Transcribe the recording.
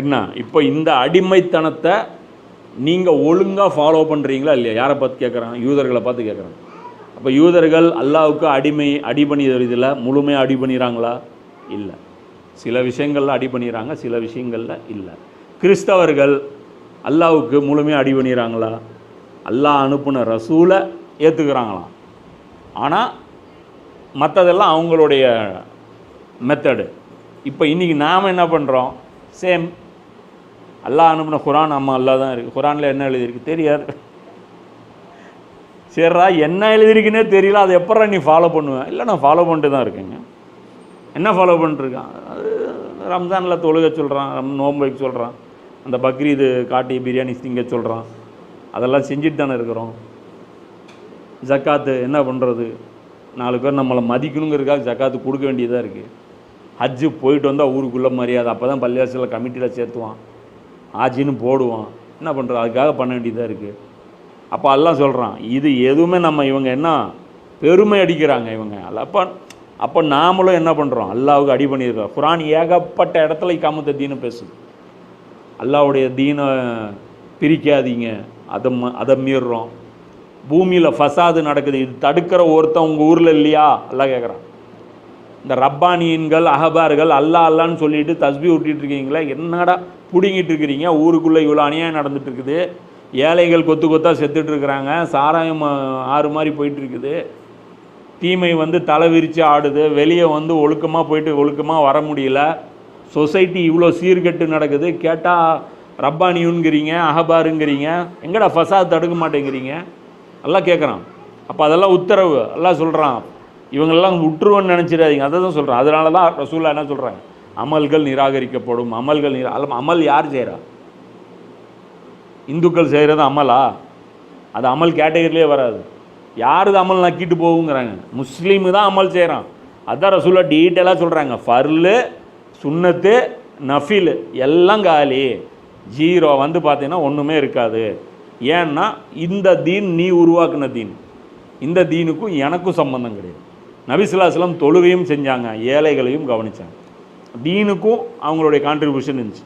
என்ன? இப்போ இந்த அடிமைத்தனத்தை நீங்கள் ஒழுங்காக ஃபாலோ பண்ணுறீங்களா இல்லையா? யாரை பார்த்து கேட்குறான் யூதர்களை பார்த்து கேட்குறான் அப்போ யூதர்கள் அல்லாவுக்கு அடிமை அடிபணி இதில் முழுமையாக அடி பண்ணிடுறாங்களா இல்லை. சில விஷயங்களில் அடி பண்ணிடுறாங்க சில விஷயங்களில் இல்லை. கிறிஸ்தவர்கள் அல்லாவுக்கு முழுமையாக அடி பண்ணிடுறாங்களா அல்லாஹ் அனுப்புன ரசூலை ஏற்றுக்கிறாங்களாம் ஆனால் மற்றதெல்லாம் அவங்களுடைய மெத்தடு இப்போ இன்றைக்கி நாம் என்ன பண்ணுறோம் சேம் அல்லாஹ் அனுப்புன குரான் அம்மா அல்லா தான் இருக்குது குரானில் என்ன எழுதியிருக்கு? தெரியாது. சரிடா என்ன எழுதியிருக்குன்னே தெரியல. அதை எப்பட்றா நீ ஃபாலோ பண்ணுவேன் இல்லை நான் ஃபாலோ பண்ணிட்டு தான் இருக்கேங்க. என்ன ஃபாலோ பண்ணிட்டுருக்கான்? அது ரம்ஜானில் தொழுக சொல்கிறான் ரம் நோன்பு வைக்க சொல்கிறான் அந்த பக்ரீது காட்டி பிரியாணி திங்க சொல்கிறான் அதெல்லாம் செஞ்சுட்டு தானே இருக்கிறோம். ஜக்காத்து என்ன பண்ணுறது நாலு பேர் நம்மளை மதிக்கணுங்கிறதுக்காக ஜக்காத்து கொடுக்க வேண்டியதாக இருக்குது ஹஜ்ஜு போயிட்டு வந்தால் ஊருக்குள்ளே மரியாதை. அப்போ தான் பள்ளிவாசலில் கமிட்டியில் சேர்த்துவான். ஆச்சின்னு போடுவோம் என்ன பண்ணுறது அதுக்காக பண்ண வேண்டியதாக இருக்குது அப்போ எல்லாம் சொல்கிறான் இது எதுவுமே நம்ம இவங்க என்ன பெருமை அடிக்கிறாங்க இவங்க. அப்போ அப்போ நாமளும் என்ன பண்ணுறோம் அல்லாவுக்கு அடி பண்ணியிருக்கோம். குரான் ஏகப்பட்ட இடத்துல இக்காமத்த தீனை பேசுது. அல்லாவுடைய தீனை பிரிக்காதீங்க. அதை ம- அதை மீறுறோம். பூமியில் ஃபசாது நடக்குது. இது தடுக்கிற ஒருத்தன் உங்கள் ஊரில் இல்லையா? எல்லாம் கேட்குறான் இந்த ரப்பானியன்கள் அகபார்கள் அல்லா அல்லான்னு சொல்லிட்டு தஸ்பி விட்டிட்டு இருக்கீங்களே என்னடா பிடுங்கிட்டு இருக்கிறீங்க? ஊருக்குள்ளே இவ்வளோ அநியாயம் நடந்துட்டு இருக்குது. ஏழைகள் கொத்து கொத்தாக செத்துட்டு இருக்கிறாங்க. சாராயம் ஆறு மாதிரி போயிட்டு இருக்குது. தீமை வந்து தலை விரித்து ஆடுது. வெளியே வந்து ஒழுக்கமாக போயிட்டு ஒழுக்கமாக வர முடியல. சொசைட்டி இவ்வளோ சீர்கெட்டு நடக்குது. கேட்டால் ரப்பானியுங்கிறீங்க அகபாருங்கிறீங்க. எங்கடா ஃபசாத் தடுக்க மாட்டேங்கிறீங்க? எல்லாம் கேட்குறான் அப்போ அதெல்லாம் உத்தரவு. எல்லாம் சொல்கிறான் இவங்களெல்லாம் விட்டுருவோன்னு நினச்சிடாதீங்க. அதை தான் சொல்கிறேன் அதனால தான் ரசூல்லா என்ன சொல்கிறாங்க அமல்கள் நிராகரிக்கப்படும். அமல்கள் நிரா அமல் யார் செய்கிறா இந்துக்கள் செய்கிறது அமலா? அது அமல் கேட்டகரியிலே வராது. யாருது அமல் நக்கிட்டு போகுங்கிறாங்க? முஸ்லீமு தான் அமல் செய்கிறான் அதான் ரசூலா டீட்டெயிலாக சொல்கிறாங்க ஃபர்லு சுண்ணத்து நஃபில் எல்லாம் காலி. ஜீரோ வந்து பார்த்தீங்கன்னா ஒன்றுமே இருக்காது. ஏன்னா இந்த தீன் நீ உருவாக்குன தீன். இந்த தீனுக்கும் எனக்கும் சம்பந்தம் கிடையாது. நபிசுல்லாஸ்லாம் தொழுகையும் செஞ்சாங்க ஏழைகளையும் கவனித்தாங்க தீனுக்கும் அவங்களுடைய கான்ட்ரிபியூஷன் இருந்துச்சு.